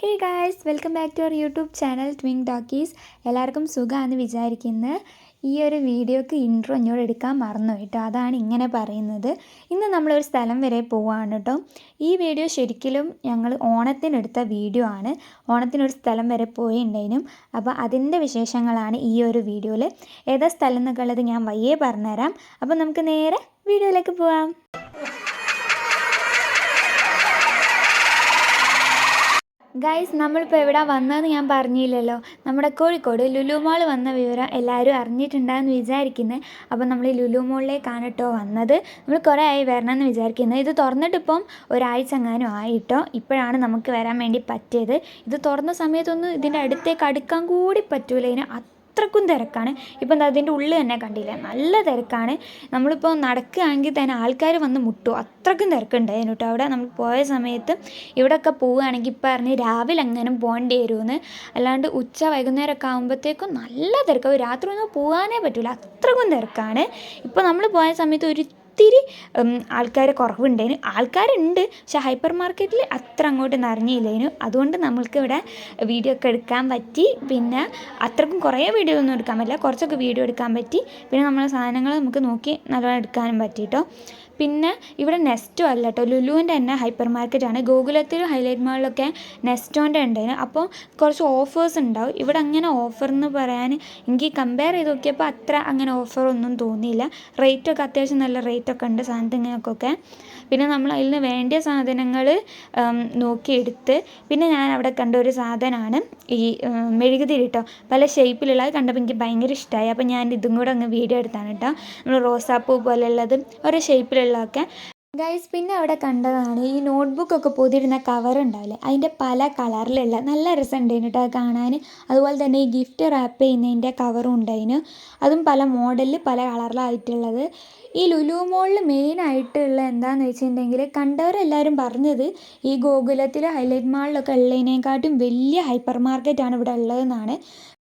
Hey guys welcome back to our YouTube channel Twin Dockies എല്ലാവർക്കും സുഖമാണെന്ന് വിചാരിക്കുന്നു. ഈ ഒരു വീഡിയോക്ക് ഇൻട്രോ എന്നോട് എടുക്കാൻ മറന്നു കേട്ടോ. അതാണ് ഇങ്ങനെ പറയുന്നത്. ഇന്ന് നമ്മളൊരു സ്ഥലം വരെ പോവാണ് കേട്ടോ. ഈ വീഡിയോ ശരിക്കും ഞങ്ങൾ ഓണത്തിനെടുത്ത വീഡിയോ ആണ്. ഓണത്തിനൊരു സ്ഥലം വരെ പോയിണ്ടേനും അപ്പോൾ അതിന്റെ വിശേഷങ്ങളാണ് ഈ ഒരു വീഡിയോയിൽ ഏതാ സ്ഥലം എന്നൊക്കെ ഉള്ളത് ഞാൻ വയ്യേ പറഞ്ഞുതരാം. അപ്പോൾ നമുക്ക് നേരെ വീഡിയോയിലേക്ക് പോവാം. ഗൈസ് നമ്മളിപ്പോൾ എവിടെ വന്നതെന്ന് ഞാൻ പറഞ്ഞില്ലല്ലോ. നമ്മുടെ കോഴിക്കോട് ലുലു മോൾ വന്ന വിവരം എല്ലാവരും അറിഞ്ഞിട്ടുണ്ടാകുമെന്ന് വിചാരിക്കുന്നത് അപ്പോൾ നമ്മൾ ലുലു മോളിലേക്കാണ് കേട്ടോ വന്നത്. നമ്മൾ കുറേ ആയി വരണമെന്ന് വിചാരിക്കുന്നത് ഇത് തുറന്നിട്ടിപ്പം ഒരാഴ്ച എങ്ങാനും ആയിട്ടോ? ഇപ്പോഴാണ് നമുക്ക് വരാൻ വേണ്ടി പറ്റിയത്. ഇത് തുറന്ന സമയത്തൊന്നും ഇതിന്റെ അടുത്തേക്ക് അടുക്കാൻ കൂടി പറ്റൂല. ഇതിന് അത്രക്കും തിരക്കാണ്. ഇപ്പം അതിന്റെ ഉള്ളിൽ തന്നെ കണ്ടില്ല? നല്ല തിരക്കാണ്. നമ്മളിപ്പോൾ നടക്കുകയാണെങ്കിൽ തന്നെ ആൾക്കാർ വന്ന് മുട്ടും. അത്രക്കും തിരക്കുണ്ടായിരുന്നു കേട്ടോ. അവിടെ നമ്മൾ പോയ സമയത്ത് ഇവിടെയൊക്കെ പോവുകയാണെങ്കിൽ ഇപ്പം പറഞ്ഞ് രാവിലെ അങ്ങനെ പോകേണ്ടി വരുമെന്ന്. അല്ലാണ്ട് ഉച്ച വൈകുന്നേരമൊക്കെ ആകുമ്പോഴത്തേക്കും നല്ല തിരക്കാവും രാത്രി ഒന്നും പോകാനേ പറ്റില്ല അത്രക്കും തിരക്കാണ്. ഇപ്പോൾ നമ്മൾ പോയ സമയത്ത് ഒരു ഇത്തിരി ആൾക്കാർ കുറവുണ്ടേനു. ആൾക്കാരുണ്ട് പക്ഷേ ഹൈപ്പർ മാർക്കറ്റിൽ അത്ര അങ്ങോട്ട് നിറഞ്ഞില്ലേനു. അതുകൊണ്ട് നമ്മൾക്ക് ഇവിടെ വീഡിയോ ഒക്കെ എടുക്കാൻ പറ്റി. പിന്നെ അത്രക്കും കുറേ വീഡിയോ ഒന്നും എടുക്കാൻ പറ്റില്ല. കുറച്ചൊക്കെ വീഡിയോ എടുക്കാൻ പറ്റി. പിന്നെ നമ്മളെ സാധനങ്ങൾ നമുക്ക് നോക്കി നല്ലോണം എടുക്കാനും പറ്റി കേട്ടോ പിന്നെ ഇവിടെ നെസ്റ്റോ അല്ല കേട്ടോ. ലുലുവിന്റെ തന്നെ ഹൈപ്പർ മാർക്കറ്റാണ് ഗോകുലത്തിൽ ഹൈലൈറ്റ് മാളിലൊക്കെ നെസ്റ്റോന്റെ ഉണ്ടായിരുന്നു അപ്പോൾ കുറച്ച് ഓഫേഴ്സ് ഉണ്ടാവും. ഇവിടെ അങ്ങനെ ഓഫർ എന്ന് പറയാൻ എനിക്ക് കമ്പയർ ചെയ്ത് നോക്കിയപ്പോൾ അത്ര അങ്ങനെ ഓഫറൊന്നും തോന്നിയില്ല. റേറ്റൊക്കെ അത്യാവശ്യം നല്ല റേറ്റൊക്കെ ഉണ്ട് സാധനത്തിനൊക്കെ പിന്നെ നമ്മൾ അതിൽ നിന്ന് വേണ്ടിയ സാധനങ്ങൾ നോക്കിയെടുത്ത് പിന്നെ ഞാൻ അവിടെ കണ്ട ഒരു സാധനമാണ് ഈ മെഴുകുതിരി കേട്ടോ പല ഷേപ്പിലുള്ള അത് കണ്ടപ്പോൾ എനിക്ക് ഭയങ്കര ഇഷ്ടമായി അപ്പോൾ ഞാൻ ഇതും കൂടെ അങ്ങ് വീഡിയോ എടുത്താണ് കേട്ടോ നമ്മൾ റോസാപ്പൂ പോലെയുള്ളതും ഓരോ ഷേപ്പിലുള്ളതൊക്കെ ഗൈസ് പിന്നെ അവിടെ കണ്ടതാണ് ഈ നോട്ട്ബുക്കൊക്കെ പൊതിരുന്ന കവർ ഉണ്ടാവില്ലേ? അതിന്റെ പല കളറിലുള്ള നല്ല രസമുണ്ടായിരുന്നു കേട്ടോ കാണാൻ. അതുപോലെ തന്നെ ഈ ഗിഫ്റ്റ് റാപ്പ് ചെയ്യുന്നതിന്റെ കവറും ഉണ്ടായിരുന്നു അതും പല മോഡലിൽ പല കളറിലായിട്ടുള്ളത് ഈ ലുലു മോളിൽ മെയിനായിട്ടുള്ള എന്താണെന്ന് വെച്ചിട്ടുണ്ടെങ്കിൽ കണ്ടവരെല്ലാവരും പറഞ്ഞത് ഈ ഗോകുലത്തിൽ ഹൈലൈറ്റ് മാളിലൊക്കെ ഉള്ളതിനെക്കാട്ടും വലിയ ഹൈപ്പർ മാർക്കറ്റാണ് ഇവിടെ ഉള്ളതെന്നാണ്.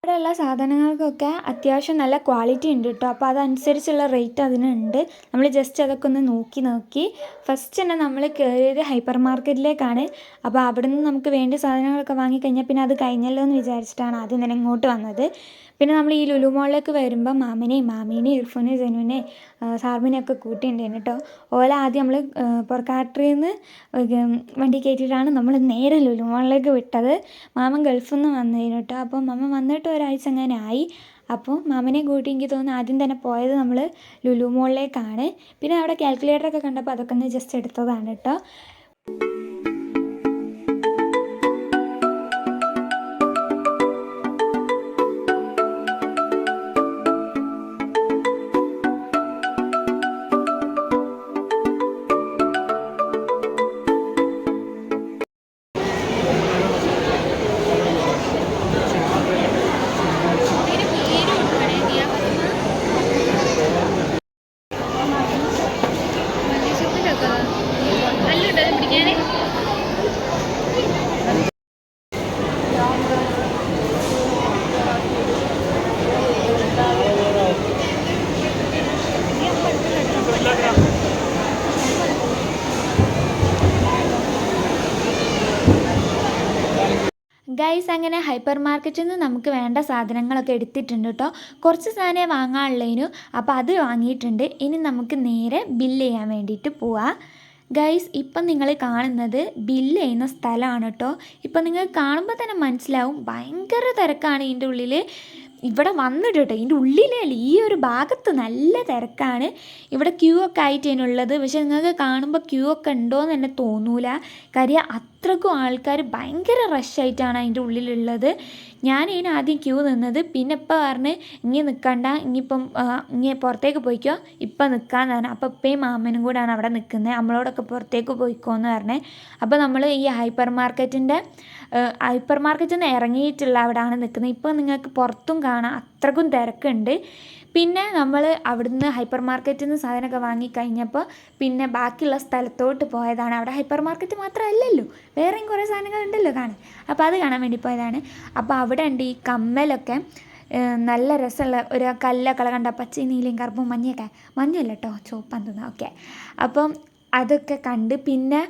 ഇവിടെയുള്ള സാധനങ്ങൾക്കൊക്കെ അത്യാവശ്യം നല്ല ക്വാളിറ്റി ഉണ്ട് കേട്ടോ അപ്പോൾ അതനുസരിച്ചുള്ള റേറ്റ് അതിനുണ്ട്. നമ്മൾ ജസ്റ്റ് അതൊക്കെ ഒന്ന് നോക്കി നോക്കി. ഫസ്റ്റ് തന്നെ നമ്മൾ കയറിയത് ഹൈപ്പർ മാർക്കറ്റിലേക്കാണ് അപ്പോൾ അവിടെ നിന്ന് നമുക്ക് വേണ്ട സാധനങ്ങളൊക്കെ വാങ്ങിക്കഴിഞ്ഞാൽ പിന്നെ അത് കഴിഞ്ഞല്ലോ എന്ന് വിചാരിച്ചിട്ടാണ് ആദ്യം തന്നെ ഇങ്ങോട്ട് വന്നത്. പിന്നെ നമ്മൾ ഈ ലുലു മോളിലേക്ക് വരുമ്പോൾ മാമിനെ മാമീനെയും ഇർഫുനെ ജനുവിനെ സാർമിനെയൊക്കെ കൂട്ടിയിട്ടുണ്ടായിരുന്നു കേട്ടോ. ഓല ആദ്യം നമ്മൾ പുറക്കാട്ടിൽ നിന്ന് വണ്ടി കയറ്റിയിട്ടാണ് നമ്മൾ നേരെ ലുലു മോളിലേക്ക് വിട്ടത്. മാമൻ ഗൾഫിൽ നിന്ന് വന്നതിന് കേട്ടോ. അപ്പോൾ മാമൻ വന്നിട്ട് ഒരാഴ്ച അങ്ങനെ ആയി. അപ്പോൾ മാമനെ കൂട്ടി എനിക്ക് തോന്നുന്നു ആദ്യം തന്നെ പോയത് നമ്മൾ ലുലു മോളിലേക്കാണ്. പിന്നെ അവിടെ കാൽക്കുലേറ്ററൊക്കെ കണ്ടപ്പോൾ അതൊക്കെ ഒന്ന് ജസ്റ്റ് എടുത്തതാണ് കേട്ടോ. ഗൈസ് അങ്ങനെ ഹൈപ്പർ മാർക്കറ്റിൽ നിന്ന് നമുക്ക് വേണ്ട സാധനങ്ങളൊക്കെ എടുത്തിട്ടുണ്ട് കേട്ടോ കുറച്ച് സാധനം വാങ്ങാനുള്ളതിനു അപ്പോൾ അത് വാങ്ങിയിട്ടുണ്ട്. ഇനി നമുക്ക് നേരെ ബില്ല് ചെയ്യാൻ വേണ്ടിയിട്ട് പോവാം. ഗൈസ് ഇപ്പം നിങ്ങൾ കാണുന്നത് ബില്ല് ചെയ്യുന്ന സ്ഥലമാണ് കേട്ടോ ഇപ്പം നിങ്ങൾ കാണുമ്പോൾ തന്നെ മനസ്സിലാവും. ഭയങ്കര തിരക്കാണ് ഇതിന്റെ ഉള്ളിൽ ഇവിടെ വന്നിട്ട് കേട്ടോ ഇതിന്റെ ഉള്ളിലല്ല ഈ ഒരു ഭാഗത്ത് നല്ല തിരക്കാണ്. ഇവിടെ ക്യൂ ഒക്കെ ആയിട്ട് അതിനുള്ളത് പക്ഷേ നിങ്ങൾക്ക് കാണുമ്പോൾ ക്യൂ ഒക്കെ ഉണ്ടോ എന്ന് തന്നെ തോന്നൂല. കാര്യം അത്രക്കും ആൾക്കാർ ഭയങ്കര റഷായിട്ടാണ് അതിന്റെ ഉള്ളിലുള്ളത്. ഞാൻ ഇതിന് ആദ്യം ക്യൂ നിന്നത്. പിന്നെ ഇപ്പം പറഞ്ഞ് ഇങ്ങനെ നിൽക്കണ്ട ഇനിയിപ്പം ഇങ്ങനെ പുറത്തേക്ക് പോയിക്കോ. ഇപ്പം നിൽക്കാന്ന് പറഞ്ഞു. അപ്പോൾ ഇപ്പയും മാമനും കൂടാണ് അവിടെ നിൽക്കുന്നത് നമ്മളോടൊക്കെ പുറത്തേക്ക് പോയിക്കോ എന്ന് പറഞ്ഞത് അപ്പോൾ നമ്മൾ ഈ ഹൈപ്പർ മാർക്കറ്റിന്റെ ഹൈപ്പർ മാർക്കറ്റിൽ നിന്ന് ഇറങ്ങിയിട്ടുള്ള അവിടെയാണ് നിൽക്കുന്നത്. ഇപ്പോൾ നിങ്ങൾക്ക് പുറത്തും കാണാം. അത്രക്കും തിരക്കുണ്ട്. പിന്നെ നമ്മൾ അവിടുന്ന് ഹൈപ്പർ മാർക്കറ്റിൽ നിന്ന് സാധനമൊക്കെ വാങ്ങിക്കഴിഞ്ഞപ്പോൾ പിന്നെ ബാക്കിയുള്ള സ്ഥലത്തോട്ട് പോയതാണ്. അവിടെ ഹൈപ്പർ മാർക്കറ്റ് മാത്രമല്ലല്ലോ. വേറെയും കുറേ സാധനങ്ങളുണ്ടല്ലോ കാണാൻ. അപ്പോൾ അത് കാണാൻ വേണ്ടി പോയതാണ്. അപ്പോൾ അവിടെ ഉണ്ട് ഈ കമ്മലൊക്കെ. നല്ല രസമുള്ള ഒരു കല്ലൊക്കെ കണ്ട? പച്ചയും നീലയും കറുപ്പും മഞ്ഞയൊക്കെ. മഞ്ഞല്ല കേട്ടോ ചുവപ്പാന്ന് തോന്നുന്നു ഓക്കെ അപ്പം അതൊക്കെ കണ്ട് പിന്നെ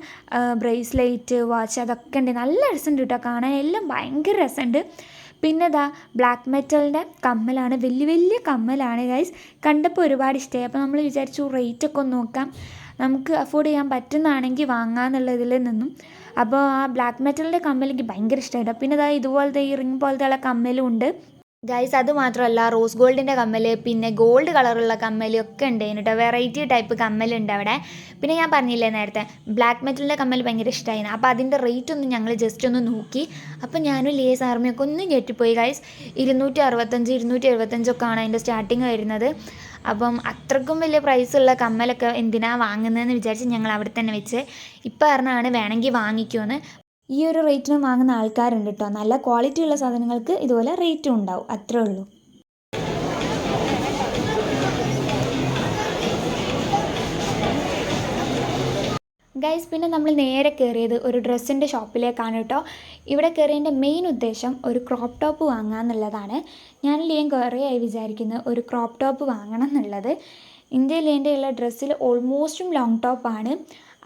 ബ്രേസ്ലെറ്റ് വാച്ച് അതൊക്കെ ഉണ്ട്. നല്ല രസമുണ്ട് കേട്ടോ കാണാൻ. എല്ലാം ഭയങ്കര രസമുണ്ട്. പിന്നെ ഇതാ ബ്ലാക്ക് മെറ്റലിന്റെ കമ്മലാണ്. വലിയ വലിയ കമ്മലാണ് ഗൈസ് കണ്ടപ്പോൾ ഒരുപാട് ഇഷ്ടമായി. അപ്പോൾ നമ്മൾ വിചാരിച്ചു റേറ്റൊക്കെ ഒന്ന് നോക്കാം. നമുക്ക് അഫോർഡ് ചെയ്യാൻ പറ്റുന്നതാണെങ്കിൽ വാങ്ങാമെന്നുള്ളതിൽ നിന്നും. അപ്പോൾ ആ ബ്ലാക്ക് മെറ്റലിന്റെ കമ്മൽ എനിക്ക് ഭയങ്കര ഇഷ്ടമായിട്ടോ പിന്നെ ഇതാ ഇതുപോലത്തെ ഈ റിങ് പോലത്തെ ഉള്ള കമ്മലും ഉണ്ട്. ഗൈസ് അത് മാത്രമല്ല റോസ് ഗോൾഡിന്റെ കമ്മൽ പിന്നെ ഗോൾഡ് കളറുള്ള കമ്മൽ ഒക്കെ ഉണ്ട് കേട്ടോ വെറൈറ്റി ടൈപ്പ് കമ്മലുണ്ട് അവിടെ. പിന്നെ ഞാൻ പറഞ്ഞില്ലേ നേരത്തെ ബ്ലാക്ക് മെറ്റലിന്റെ കമ്മൽ ഭയങ്കര ഇഷ്ടമായിരുന്നു അപ്പോൾ അതിന്റെ റേറ്റ് ഒന്ന് ഞങ്ങൾ ജസ്റ്റ് ഒന്ന് നോക്കി. അപ്പോൾ ഞാനും ലേസ് ആർമിയൊക്കെ ഒന്ന് ഞെട്ടിപ്പോയി ഗൈസ് ഇരുന്നൂറ്റി അറുപത്തഞ്ച് ഇരുന്നൂറ്റി എഴുപത്തഞ്ചൊക്കെ ആണ് അതിന്റെ സ്റ്റാർട്ടിങ് വരുന്നത്. അപ്പം അത്രക്കും വലിയ പ്രൈസുള്ള കമ്മലൊക്കെ എന്തിനാണ് വാങ്ങുന്നതെന്ന് വിചാരിച്ച് ഞങ്ങൾ അവിടെ തന്നെ വെച്ച്. ഇപ്പം പറഞ്ഞാണ് വേണമെങ്കിൽ വാങ്ങിക്കുമെന്ന് ഈ ഒരു റേറ്റിന് വാങ്ങുന്ന ആൾക്കാരുണ്ട് കേട്ടോ നല്ല ക്വാളിറ്റി ഉള്ള സാധനങ്ങൾക്ക് ഇതുപോലെ റേറ്റും ഉണ്ടാവും. അത്രേ ഉള്ളൂ. ഗൈസ് പിന്നെ നമ്മൾ നേരെ കയറിയത് ഒരു ഡ്രസ്സിന്റെ ഷോപ്പിലേക്കാണ് കേട്ടോ ഇവിടെ കയറിയതിന്റെ മെയിൻ ഉദ്ദേശം ഒരു ക്രോപ്പ് ടോപ്പ് വാങ്ങുക എന്നുള്ളതാണ്. ഞാൻ ലിയൻ കുറേയായി വിചാരിക്കുന്നത് ഒരു ക്രോപ്പ് ടോപ്പ് വാങ്ങണം എന്നുള്ളത്. ഇന്ത്യയിൽ എന്റെ ഉള്ള ഡ്രസ്സിൽ ഓൾമോസ്റ്റും ലോങ് ടോപ്പാണ്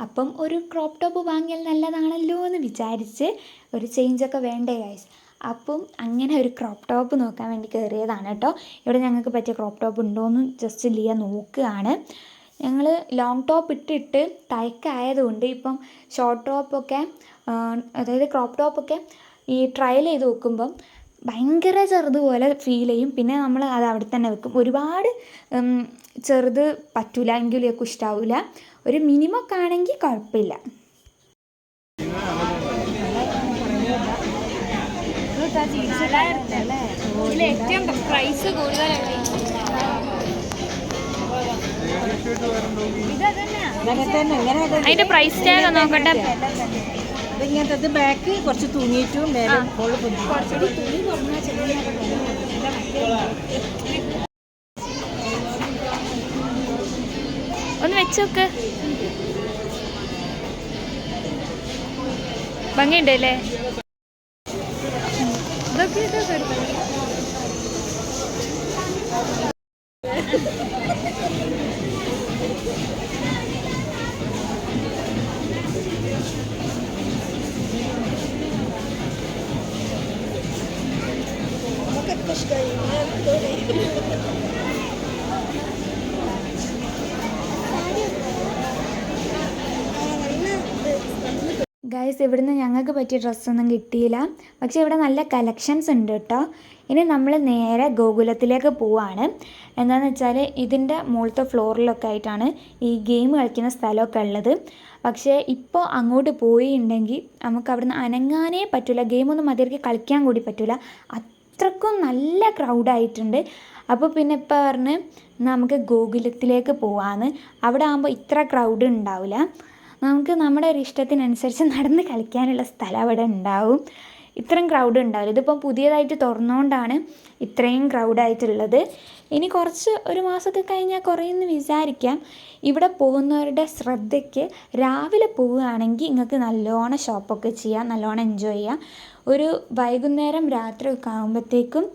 അപ്പം ഒരു ക്രോപ്പ് ടോപ്പ് വാങ്ങിയാൽ നല്ലതാണല്ലോ എന്ന് വിചാരിച്ച് ഒരു ചേഞ്ചൊക്കെ വേണ്ടേ ഗൈസ് അപ്പം അങ്ങനെ ഒരു ക്രോപ്പ് ടോപ്പ് നോക്കാൻ വേണ്ടി കയറിയതാണ് കേട്ടോ. ഇവിടെ ഞങ്ങൾക്ക് പറ്റിയ ക്രോപ്പ് ടോപ്പ് ഉണ്ടോയെന്ന് ജസ്റ്റ് ലിയ നോക്കുകയാണ്. ഞങ്ങൾ ലോങ് ടോപ്പ് ഇട്ടിട്ട് തയക്കായതുകൊണ്ട് ഇപ്പം ഷോർട്ട് ടോപ്പൊക്കെ അതായത് ക്രോപ്പ് ടോപ്പൊക്കെ ഈ ട്രയൽ ചെയ്ത് നോക്കുമ്പം ഭയങ്കര ചെറുത് പോലെ ഫീൽ ചെയ്യും. പിന്നെ നമ്മൾ അത് അവിടെ തന്നെ വെക്കും. ഒരുപാട് ചെറുത് പറ്റൂല എങ്കിലും ഇഷ്ടാവില്ല ഒരു മിനിമം ഒക്കെ ആണെങ്കിൽ കുഴപ്പമില്ല. ഏറ്റവും പ്രൈസ് കൂടുതലാണ് അതിന്റെ പ്രൈസ് ടാഗ് നോക്കട്ടെ. ഇങ്ങനത്തെ ബാക്ക് കുറച്ച് തൂങ്ങിയിട്ടും മേലെ ഹോൾ ഒന്ന് വെച്ചോക്ക്. ഭംഗിയുണ്ടല്ലേ? ഇതൊക്കെ ഇതൊക്കെ ഗൈസ് ഇവിടുന്ന് ഞങ്ങൾക്ക് പറ്റിയ ഡ്രസ്സൊന്നും കിട്ടിയില്ല. പക്ഷേ ഇവിടെ നല്ല കളക്ഷൻസ് ഉണ്ട് കേട്ടോ. ഇനി നമ്മൾ നേരെ ഗോകുലത്തിലേക്ക് പോവാണ്. എന്താണെന്ന് വെച്ചാൽ ഇതിന്റെ മുകളിലത്തെ ഫ്ലോറിലൊക്കെ ആയിട്ടാണ് ഈ ഗെയിം കളിക്കുന്ന സ്ഥലമൊക്കെ ഉള്ളത്. പക്ഷേ ഇപ്പോൾ അങ്ങോട്ട് പോയിട്ടുണ്ടെങ്കിൽ നമുക്ക് അവിടുന്ന് അനങ്ങാനേ പറ്റില്ല ഗെയിമൊന്നും മതിയൊക്കെ കളിക്കാൻ കൂടി പറ്റില്ല അത്രക്കും നല്ല ക്രൗഡായിട്ടുണ്ട് അപ്പോൾ പിന്നെ ഇപ്പം പറഞ്ഞ് നമുക്ക് ഗോകുലത്തിലേക്ക് പോവാന്ന്. അവിടെ ആകുമ്പോൾ ഇത്ര ക്രൗഡ് ഉണ്ടാവില്ല നമുക്ക് നമ്മുടെ ഒരു ഇഷ്ടത്തിനനുസരിച്ച് നടന്ന് കളിക്കാനുള്ള സ്ഥലം അവിടെ ഉണ്ടാവും. ഇത്രയും ക്രൗഡ് ഉണ്ടാവില്ല. ഇതിപ്പം പുതിയതായിട്ട് തുറന്നുകൊണ്ടാണ് ഇത്രയും ക്രൗഡായിട്ടുള്ളത് ഇനി കുറച്ച് ഒരു മാസമൊക്കെ കഴിഞ്ഞാൽ കുറയുമെന്ന് വിചാരിക്കാം. ഇവിടെ പോകുന്നവരുടെ ശ്രദ്ധയ്ക്ക് രാവിലെ പോവുകയാണെങ്കിൽ നിങ്ങൾക്ക് നല്ലോണം ഷോപ്പൊക്കെ ചെയ്യാം നല്ലോണം എൻജോയ് ചെയ്യാം. ഒരു വൈകുന്നേരം രാത്രി ഒക്കെ ആകുമ്പോഴത്തേക്കും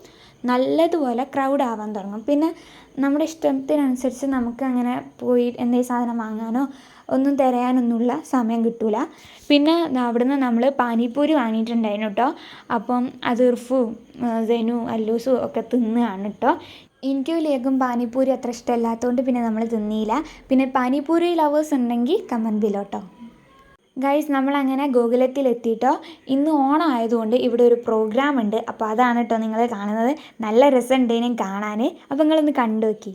നല്ലതുപോലെ ക്രൗഡ് ആവാൻ തുടങ്ങും. പിന്നെ നമ്മുടെ ഇഷ്ടത്തിനനുസരിച്ച് നമുക്ക് അങ്ങനെ പോയി എന്തെങ്കിലും സാധനം വാങ്ങാനോ ഒന്നും തിരയാനൊന്നുമുള്ള സമയം കിട്ടില്ല പിന്നെ അവിടുന്ന് നമ്മൾ പാനിപ്പൂരി വാങ്ങിയിട്ടുണ്ടായിരുന്നു കേട്ടോ അപ്പം അതിർഫു സെനു അല്ലൂസും ഒക്കെ തിന്നുകയാണ് കേട്ടോ എനിക്കും ലേഖം പാനിപ്പൂരി അത്ര ഇഷ്ടമല്ലാത്തതുകൊണ്ട് പിന്നെ നമ്മൾ തിന്നിയില്ല പിന്നെ പാനിപ്പൂരി ലവേഴ്സ് ഉണ്ടെങ്കിൽ കമന്റ് ബിലോ കേട്ടോ ഗൈസ് നമ്മളങ്ങനെ ഗോകുലത്തിൽ എത്തിയിട്ടോ ഇന്ന് ഓണം ആയതുകൊണ്ട് ഇവിടെ ഒരു പ്രോഗ്രാം ഉണ്ട്. അപ്പോൾ അതാണ് കേട്ടോ നിങ്ങൾ കാണുന്നത്. നല്ല രസമുണ്ടേനും കാണാൻ അപ്പോൾ നിങ്ങളൊന്ന് കണ്ടു നോക്കി.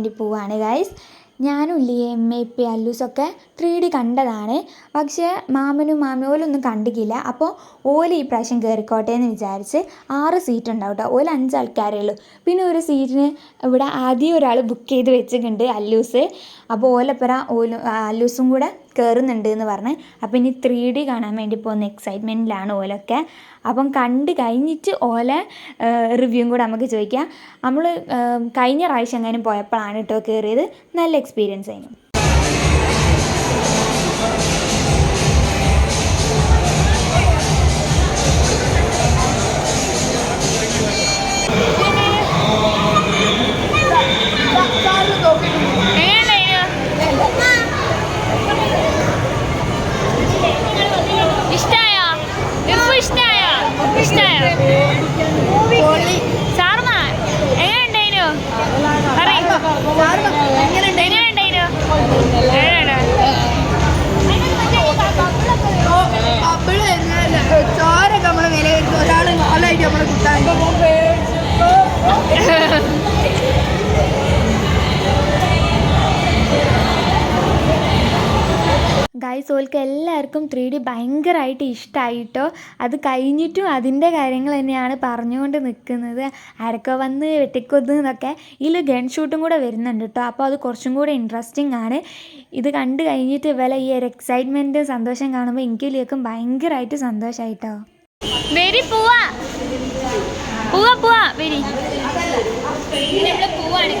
വേണ്ടി പോവാണ് ഗൈസ് ഞാനും ഇല്ലേ എം എ പി അല്ലൂസൊക്കെ ത്രീ ഡി കണ്ടതാണ്. പക്ഷേ മാമനും മാമനും ഓലൊന്നും കണ്ടിക്കില്ല അപ്പോൾ ഓല ഈ പ്രാവശ്യം കയറിക്കോട്ടെ എന്ന് വിചാരിച്ച് ആറ് സീറ്റ് ഉണ്ടാവും കേട്ടോ ഓല അഞ്ച് ആൾക്കാരേ ഉള്ളൂ. പിന്നെ ഒരു സീറ്റിന് ഇവിടെ ആദ്യം ഒരാൾ ബുക്ക് ചെയ്ത് വെച്ചിട്ടുണ്ട് അല്ലൂസ്. അപ്പോൾ ഓലപ്പുറ ഓലും അല്ലൂസും കൂടെ കയറുന്നുണ്ട് എന്ന് പറഞ്ഞ് അപ്പം ഇനി ത്രീ ഡി കാണാൻ വേണ്ടി പോകുന്ന എക്സൈറ്റ്മെന്റിലാണ് ഓലൊക്കെ അപ്പം കണ്ട് കഴിഞ്ഞിട്ട് ഓല റിവ്യൂ കൂടെ നമുക്ക് ചോദിക്കാം നമ്മൾ കഴിഞ്ഞ പ്രാവശ്യം എങ്ങാനും പോയപ്പോഴാണ് കേട്ടോ കയറിയത് നല്ല എക്സ്പീരിയൻസ് ആയിരുന്നു ഇഷ്ടായോ ചോരൊക്കെ നമ്മൾ വില ഒരാൾ നാലായിട്ട് നമ്മൾ കുട്ടാൻ ഗൈസ് ഓൽക്ക് എല്ലാവർക്കും ത്രീ ഡി ഭയങ്കരമായിട്ട് ഇഷ്ടമായിട്ടോ അത് കഴിഞ്ഞിട്ടും അതിന്റെ കാര്യങ്ങൾ തന്നെയാണ് പറഞ്ഞുകൊണ്ട് നിൽക്കുന്നത്. ആരൊക്കെ വന്ന് വെട്ടിക്കൊന്ന് എന്നൊക്കെ ഇതിൽ ഗൺ ഷൂട്ടും കൂടെ വരുന്നുണ്ട് കേട്ടോ. അപ്പോൾ അത് കുറച്ചും കൂടെ ഇൻട്രസ്റ്റിംഗ് ആണ്. ഇത് കണ്ടു കഴിഞ്ഞിട്ട് ഇവലെ ഈ ഒരു എക്സൈറ്റ്മെന്റും സന്തോഷം കാണുമ്പോൾ എനിക്ക് ലേക്കും ഭയങ്കരമായിട്ട് സന്തോഷമായിട്ടോ വെരി പോവാ. പോവാ പോവാ വെരി. പോവാണ്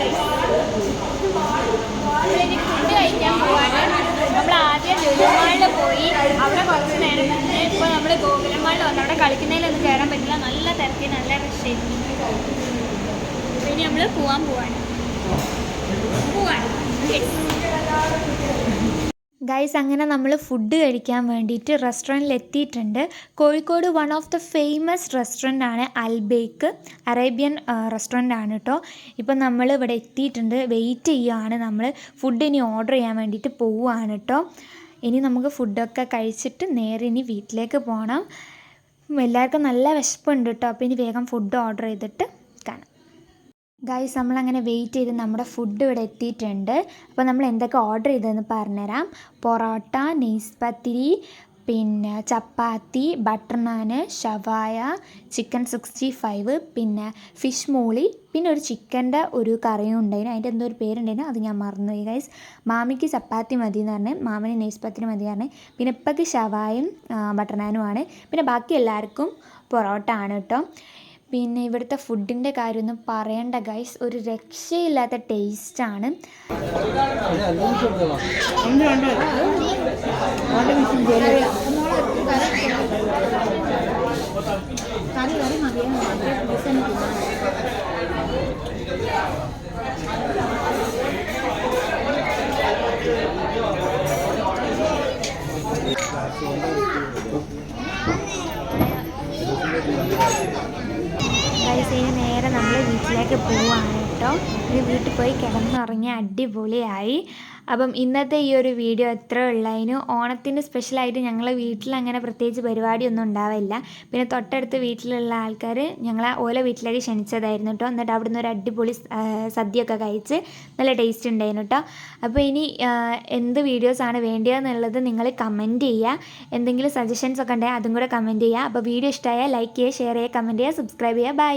ഫുഡ് കഴിക്കാൻ പോവാണ് ആദ്യം ലുലുമാളിൽ പോയി. അവിടെ കുറച്ച് നേരം നിന്ന് ഇപ്പോൾ നമ്മൾ ഗോകുലമാളിൽ വന്നു. അവിടെ കളിക്കുന്നതിലൊന്നും കയറാൻ പറ്റില്ല. നല്ല തിരക്കി നല്ല ആയിരുന്നു ഇനി നമ്മൾ പോവാൻ പോവാണ്. പോവാണ്. ഗൈസ് അങ്ങനെ നമ്മൾ ഫുഡ് കഴിക്കാൻ വേണ്ടിയിട്ട് റെസ്റ്റോറന്റിൽ എത്തിയിട്ടുണ്ട് Kozhikode one of the famous restaurant ആണ് അൽബേക്ക് അറേബ്യൻ റെസ്റ്റോറന്റ് ആണ് കേട്ടോ ഇപ്പം നമ്മൾ ഇവിടെ എത്തിയിട്ടുണ്ട്. വെയിറ്റ് ചെയ്യുകയാണ് നമ്മൾ ഫുഡ് ഇനി ഓർഡർ ചെയ്യാൻ വേണ്ടിയിട്ട് പോവുകയാണ് കേട്ടോ ഇനി നമുക്ക് ഫുഡൊക്കെ കഴിച്ചിട്ട് നേരെ ഇനി വീട്ടിലേക്ക് പോകണം എല്ലാവർക്കും നല്ല വിശപ്പുണ്ട് കേട്ടോ അപ്പോൾ ഇനി വേഗം ഫുഡ് ഓർഡർ ചെയ്തിട്ട് കാണാം. ഗൈസ് നമ്മളങ്ങനെ വെയിറ്റ് ചെയ്ത് നമ്മുടെ ഫുഡ് ഇവിടെ എത്തിയിട്ടുണ്ട്. അപ്പോൾ നമ്മൾ എന്തൊക്കെ ഓർഡർ ചെയ്തതെന്ന് പറഞ്ഞുതരാം. പൊറോട്ട നെയ്സ് പത്തിരി പിന്നെ ചപ്പാത്തി ബട്ടർ നാന് ഷവായ ചിക്കൻ സിക്സ്റ്റി ഫൈവ് പിന്നെ ഫിഷ് മോളി പിന്നെ ഒരു ചിക്കന്റെ ഒരു കറിയും ഉണ്ടായിരുന്നു. അതിന്റെ എന്തോ ഒരു പേരുണ്ടായിരുന്നു. അത് ഞാൻ മറന്നുപോയി ഗൈസ് മാമിക്ക് ചപ്പാത്തി മതി എന്ന് പറഞ്ഞ് മാമിന് നെയ്സ്പത്തിന് മതി പറഞ്ഞ് പിന്നെ ഇപ്പക്ക് ഷവായും ബട്ടർ നാനുമാണ് പിന്നെ ബാക്കി എല്ലാവർക്കും പൊറോട്ട ആണ് കേട്ടോ. പിന്നെ ഇവിടുത്തെ ഫുഡിന്റെ കാര്യമൊന്നും പറയണ്ട ഗൈസ് ഒരു രക്ഷയില്ലാത്ത ടേസ്റ്റാണ് കറി ഇനി നേരെ നമ്മൾ വീട്ടിലേക്ക് പോവാണ് കേട്ടോ. ഇനി വീട്ടിൽ പോയി കിടന്നുറങ്ങി അടിപൊളിയായി. അപ്പം ഇന്നത്തെ ഈ ഒരു വീഡിയോ എത്ര ഉള്ളതിന് ഓണത്തിന് സ്പെഷ്യലായിട്ട് ഞങ്ങളെ വീട്ടിൽ അങ്ങനെ പ്രത്യേകിച്ച് പരിപാടിയൊന്നും ഉണ്ടാവില്ല. പിന്നെ തൊട്ടടുത്ത് വീട്ടിലുള്ള ആൾക്കാർ ഞങ്ങളെ ഓല വീട്ടിലേക്ക് ക്ഷണിച്ചതായിരുന്നു കേട്ടോ എന്നിട്ട് അവിടുന്ന് ഒരു അടിപൊളി സദ്യയൊക്കെ കഴിച്ച് നല്ല ടേസ്റ്റ് ഉണ്ടായിരുന്നു കേട്ടോ അപ്പോൾ ഇനി എന്ത് വീഡിയോസാണ് വേണ്ടതെന്നുള്ളത് നിങ്ങൾ കമന്റ് ചെയ്യുക. എന്തെങ്കിലും സജഷൻസ് ഒക്കെ ഉണ്ടെങ്കിൽ അതും കൂടെ കമന്റ് ചെയ്യുക. അപ്പോൾ വീഡിയോ ഇഷ്ടമായാൽ ലൈക്ക് ചെയ്യുക ഷെയർ ചെയ്യുക കമന്റ് ചെയ്യുക സബ്സ്ക്രൈബ് ചെയ്യുക. ബൈ